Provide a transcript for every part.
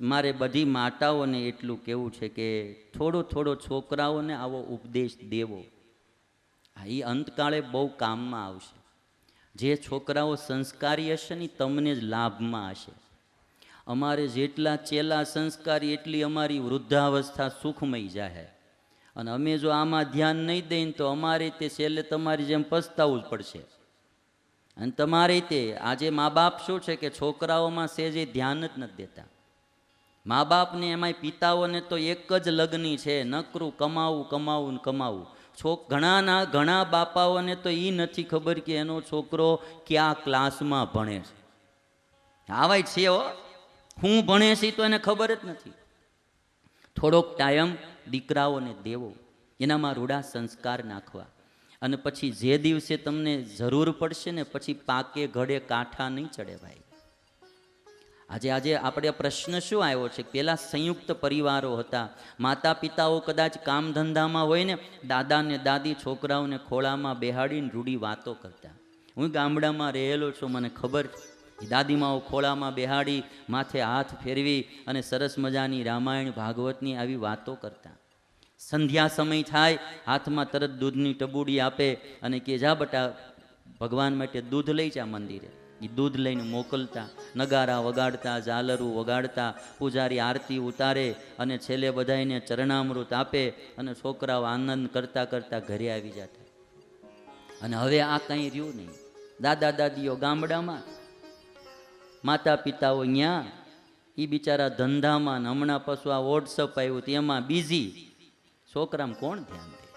મારે બધી માતાઓને એટલું કહેવું છે કે થોડો થોડો છોકરાઓને આવો ઉપદેશ દેવો. હા એ અંતકાળે બહુ કામમાં આવશે. જે છોકરાઓ સંસ્કારી હશે ને તમને જ લાભમાં હશે. અમારે જેટલા ચેલા સંસ્કારી એટલી અમારી વૃદ્ધાવસ્થા સુખમય જાહે. અને અમે જો આમાં ધ્યાન નહીં દઈએ તો અમારે તે છેલ્લે તમારી જેમ પસ્તાવવું જ પડશે. અને તમારે તે આજે મા બાપ શું છે કે છોકરાઓમાં સેજે ધ્યાન જ નથી દેતા. મા બાપને એમાંય પિતાઓને તો એક જ લગ્ની છે, નકરું કમાવું કમાવું ને કમાવું. છોક, ઘણાના ઘણા બાપાઓને તો એ નથી ખબર કે એનો છોકરો કયા ક્લાસમાં ભણે છે. આવાય છે હો. ભણે છે તો એને ખબર જ નથી. થોડોક ટાઈમ દીકરાઓને દેવો. એનામાં રૂડા સંસ્કાર નાખવા. અને પછી જે દિવસે તમને જરૂર પડશે ને, પછી પાકે ઘડે કાંઠા નહીં ચડે ભાઈ આજે આજે આપણે પ્રશ્ન શું આવ્યો છે? પહેલાં સંયુક્ત પરિવારો હતા. માતા પિતાઓ કદાચ કામ ધંધામાં હોય ને દાદા દાદી છોકરાઓને ખોળામાં બેહાડીને રૂડી વાતો કરતા. હું ગામડામાં રહેલો છું, મને ખબર છે. દાદીમાઓ ખોળામાં બેહાડી, માથે હાથ ફેરવી અને સરસ મજાની રામાયણ, ભાગવતની આવી વાતો કરતા. સંધ્યા સમય થાય, હાથમાં તરત દૂધની ટબુડી આપે અને કે જા બટા, ભગવાન માટે દૂધ લઈ જા મંદિરે. એ દૂધ લઈને મોકલતા નગારા વગાડતા ઝાલરું વગાડતા પૂજારી આરતી ઉતારે અને છેલ્લે બધાઈને ચરણામૃત આપે અને છોકરાઓ આનંદ કરતા કરતા ઘરે આવી જતા અને હવે આ કંઈ રહ્યું નહીં દાદા દાદીઓ ગામડામાં માતા પિતાઓ અહીંયા એ બિચારા ધંધામાં હમણાં પાછું આ વોટ્સઅપ આવ્યું તેમાં બીઝી છોકરામાં કોણ ધ્યાન દે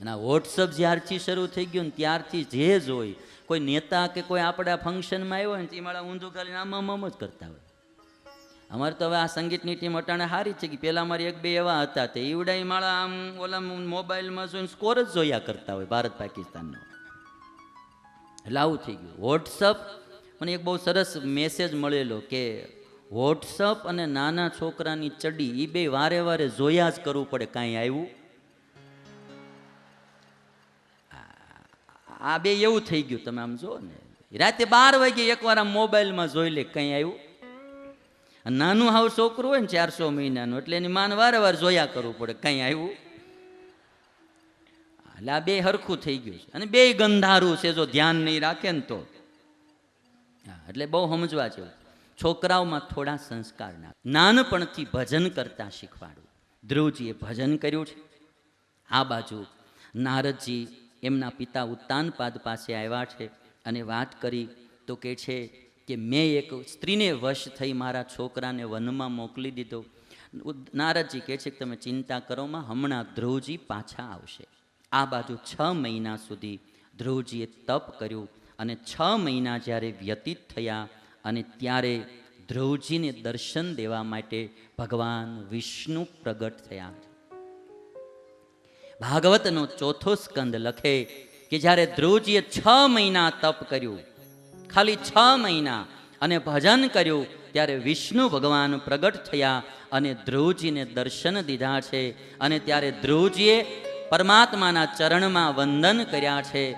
અને આ વોટ્સઅપ જ્યારથી શરૂ થઈ ગયું ને ત્યારથી જે જોઈ, કોઈ નેતા કે કોઈ આપણા ફંક્શનમાં આવ્યો હોય ને મારા ઊંધું કરીને આમ આમ જ કરતા હોય. અમારે તો હવે આ સંગીતની ટીમ અટાણે સારી છે કે પહેલાં અમારી એક બે એવા હતા તે ઈવડાઈ માળા આમ ઓલા મોબાઈલમાં જોઈને સ્કોર જ જોયા કરતા હોય ભારત પાકિસ્તાનનો. એટલે આવું થઈ ગયું. વોટ્સઅપ મને એક બહુ સરસ મેસેજ મળેલો કે વોટ્સઅપ અને નાના છોકરાની ચડી એ બે વારે વારે જોયા જ કરવું પડે કાંઈ આવ્યું. આ બે એવું થઈ ગયું, તમે આમ જો ને. રાતે બાર વાગે એકવાર આમ મોબાઈલમાં જોઈ લે કંઈ આવ્યું. નાનું હાવ છોકરું હોય ને ચારસો મહિનાનું, એટલે એની માન વારે વાર જોયા કરવું પડે કંઈ આવ્યું. એટલે આ બે હરખું થઈ ગયું છે. અને બે ગંધારું છે, જો ધ્યાન નહીં રાખે ને તો. એટલે બહુ સમજવા જેવું. છોકરાઓમાં થોડા સંસ્કાર ના. નાનપણથી ભજન કરતા શીખવાડું ધ્રુવજીએ ભજન કર્યું છે. આ બાજુ નારદજી એમના પિતા ઉત્તાનપાદ પાસે આવ્યા છે અને વાત કરી તો કે છે કે મેં એક સ્ત્રીને વશ થઈ મારા છોકરાને વનમાં મોકલી દીધો. નારદજી કહે છે કે તમે ચિંતા કરોમાં હમણાં ધ્રુવજી પાછા આવશે. આ બાજુ છ મહિના સુધી ધ્રુવજીએ તપ કર્યું અને છ મહિના જ્યારે વ્યતીત થયા અને ત્યારે ધ્રુવજીને દર્શન દેવા માટે ભગવાન વિષ્ણુ પ્રગટ થયા. ભાગવતનો ચોથો સ્કંદ લખે કે જ્યારે ધ્રુવજીએ છ મહિના તપ કર્યું, ખાલી છ મહિના, અને ભજન કર્યું, ત્યારે વિષ્ણુ ભગવાન પ્રગટ થયા અને ધ્રુવજીને દર્શન દીધા છે. અને ત્યારે ધ્રુવજીએ પરમાત્માના ચરણમાં વંદન કર્યા છે.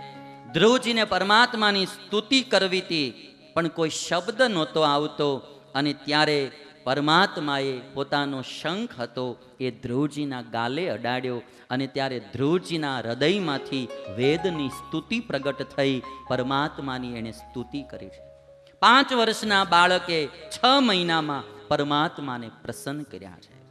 ધ્રુવજીને પરમાત્માની સ્તુતિ કરવી હતી, પણ કોઈ શબ્દ નહોતો આવતો. અને ત્યારે પરમાત્માએ પોતાનો શંખ હતો એ ધ્રુવજીના ગાલે અડાડ્યો અને ત્યારે ધ્રુવજીના હૃદયમાંથી વેદની સ્તુતિ પ્રગટ થઈ. પરમાત્માની એણે સ્તુતિ કરી છે. પાંચ વર્ષના બાળકે છ મહિનામાં પરમાત્માને પ્રસન્ન કર્યા છે.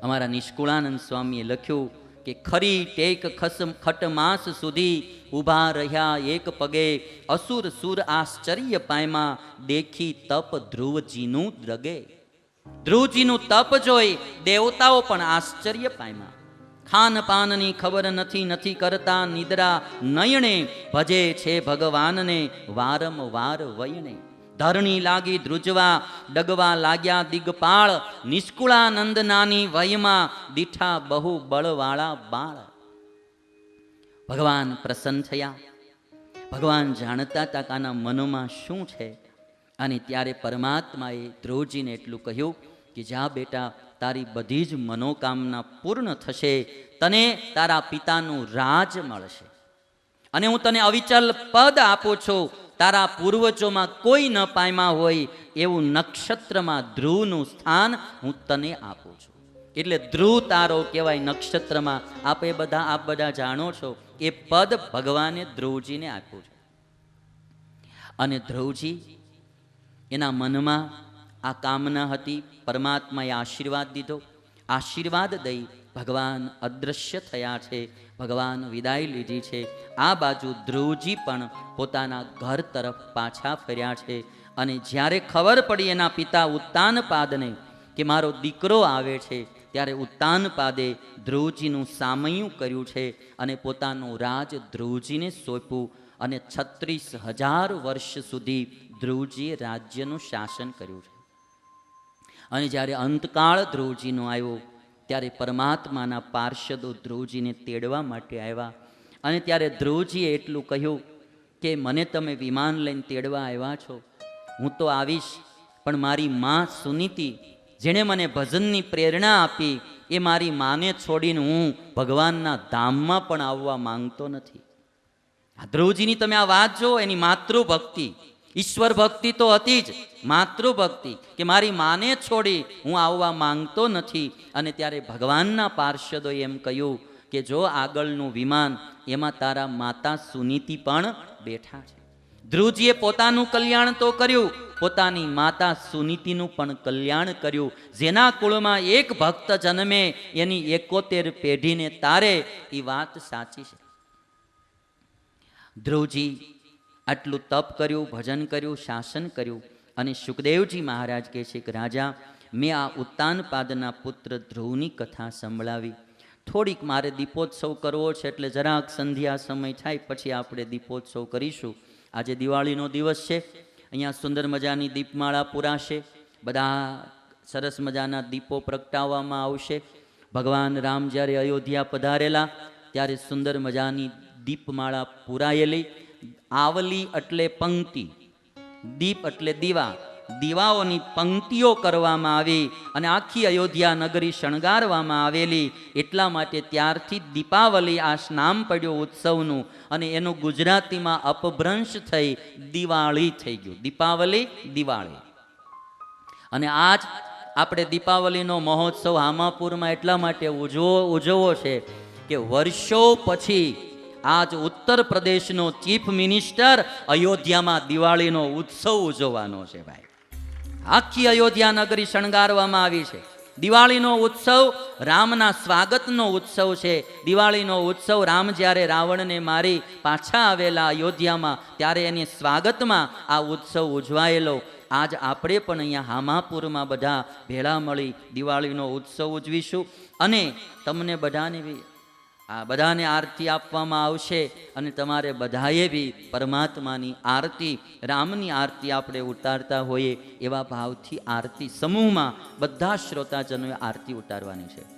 અમારા નિષ્કુળાનંદ સ્વામીએ લખ્યું કે ખરી ટેક ખસમ ખટમાસ સુધી ઊભા રહ્યા એક પગે અસુર સુર આશ્ચર્ય પાયમાં દેખી તપ ધ્રુવજીનું દ્રગે. ધ્રુવજીનું તપ જોઈ દેવતાઓ પણ આશ્ચર્ય પાયમાં. ખાન પાનની ખબર નથી નથી કરતા નિદ્રા નયણે ભજે છે ભગવાનને વારંવાર વયણે. ધરણી લાગી ધ્રુજવા, ડગવા લાગ્યા દિગપાળ નિષ્કુળાનંદ નાની વયમાં દીઠા બહુ બળવાળા બાળ. ભગવાન પ્રસન્ન થયા. ભગવાન જાણતા તાકાના મનમાં શું છે. અને ત્યારે પરમાત્માએ ધ્રુવજીને એટલું કહ્યું કે, જા બેટા, તારી બધી જ મનોકામના પૂર્ણ થશે. તને તારા પિતાનું રાજ મળશે. અને હું તને અવિચલ પદ આપું છું. તારા પૂર્વજોમાં કોઈ ન પામ્યા હોય એવું નક્ષત્રમાં ધ્રુવનું સ્થાન હું તને આપું છું. એટલે ધ્રુવ તારો કહેવાય નક્ષત્રમાં. આપે બધા, આપ બધા જાણો છો એ પદ ભગવાને ધ્રુવજીને આપ્યું છે. અને ધ્રુવજી એના મનમાં આ કામના હતી, પરમાત્માએ આશીર્વાદ દીધો. આશીર્વાદ દઈ ભગવાન અદૃશ્ય થયા છે, ભગવાન વિદાય લીધી છે. આ બાજુ ધ્રુવજી પણ પોતાના ઘર તરફ પાછા ફર્યા છે. અને જ્યારે ખબર પડી એના પિતા ઉત્તાનપાદને કે મારો દીકરો આવે છે, ત્યારે ઉત્તાનપાદે ધ્રુવજીનું સામયું કર્યું છે અને પોતાનું રાજ ધ્રુવજીને સોંપ્યું અને છત્રીસ હજાર વર્ષ સુધી ધ્રુવજીએ રાજ્યનું શાસન કર્યું છે. અને જ્યારે અંતકાળ ધ્રુવજીનો આવ્યો ત્યારે પરમાત્માના પાર્ષદો ધ્રુવજીને તેડવા માટે આવ્યા. અને ત્યારે ધ્રુવજીએ એટલું કહ્યું કે, મને તમે વિમાન લઈને તેડવા આવ્યા છો. હું તો આવીશ, પણ મારી માં સુનીતિ, જેણે મને ભજનની પ્રેરણા આપી, એ મારી માને છોડીને હું ભગવાનના ધામમાં પણ આવવા માંગતો નથી. આ ધ્રુવજીની તમે આ વાત જો એની માતૃભક્તિ. ઈશ્વર ભક્તિ તો હતી જ, માતૃભક્તિ, કે મારી માને છોડી હું આવવા માંગતો નથી. અને ત્યારે ભગવાનના પાર્ષદોએ એમ કહ્યું કે જો આગળનું વિમાન, એમાં તારા માતા સુનીતિ પણ બેઠા છે. ધ્રુવજીએ પોતાનું કલ્યાણ તો કર્યું, પોતાની માતા સુનીતિનું પણ કલ્યાણ કર્યું. જેના કુળમાં એક ભક્ત જન્મે, એની એકોતેર પેઢીને તારે એ વાત સાચી છે. ધ્રુવજી આટલું તપ કર્યું, ભજન કર્યું, શાસન કર્યું. અને સુખદેવજી મહારાજ કહે છે કે, રાજા, મેં આ ઉત્તાનપાદના પુત્ર ધ્રુવની કથા સંભળાવી. થોડીક મારે દીપોત્સવ કરવો છે એટલે જરાક સંધ્યા સમય થાય પછી આપણે દીપોત્સવ કરીશું. આજે દિવાળીનો દિવસ છે. અહીંયા સુંદર મજાની દીપમાળા પુરાશે. બધા સરસ મજાના દીપો પ્રગટાવવામાં આવશે. ભગવાન રામ જ્યારે અયોધ્યા પધારેલા, ત્યારે સુંદર મજાની દીપમાળા પુરાયેલી. આવલી એટલે પંક્તિ, દીપ એટલે દીવા. દીવાઓની પંક્તિઓ કરવામાં આવી અને આખી અયોધ્યા નગરી શણગારવામાં આવેલી. એટલા માટે ત્યારથી દીપાવલી આ નામ પડ્યું ઉત્સવનું અને એનું ગુજરાતીમાં અપભ્રંશ થઈ દિવાળી થઈ ગયું. દીપાવલી, દિવાળી. અને આજ આપણે દીપાવલીનો મહોત્સવ હામાપુરમાં એટલા માટે ઉજવો, ઉજવવો છે કે વર્ષો પછી આજ ઉત્તર પ્રદેશનો ચીફ મિનિસ્ટર અયોધ્યામાં દિવાળીનો ઉત્સવ ઉજવવાનો છે ભાઈ. આખી અયોધ્યા નગરી શણગારવામાં આવી છે. દિવાળીનો ઉત્સવ રામના સ્વાગતનો ઉત્સવ છે. દિવાળીનો ઉત્સવ રામ જ્યારે રાવણને મારી પાછા આવેલા અયોધ્યામાં ત્યારે એની સ્વાગતમાં આ ઉત્સવ ઉજવાયેલો. આજ આપણે પણ અહીંયા હામાપુરમાં બધા ભેળા મળી દિવાળીનો ઉત્સવ ઉજવીશું. અને તમને બધાને આ બધાને આરતી આપવામાં આવશે અને તમારે બધાએ બી પરમાત્માની આરતી, રામની આરતી આપણે ઉતારતા હોઈએ એવા ભાવથી આરતી સમૂહમાં બધા શ્રોતાજનોએ આરતી ઉતારવાની છે.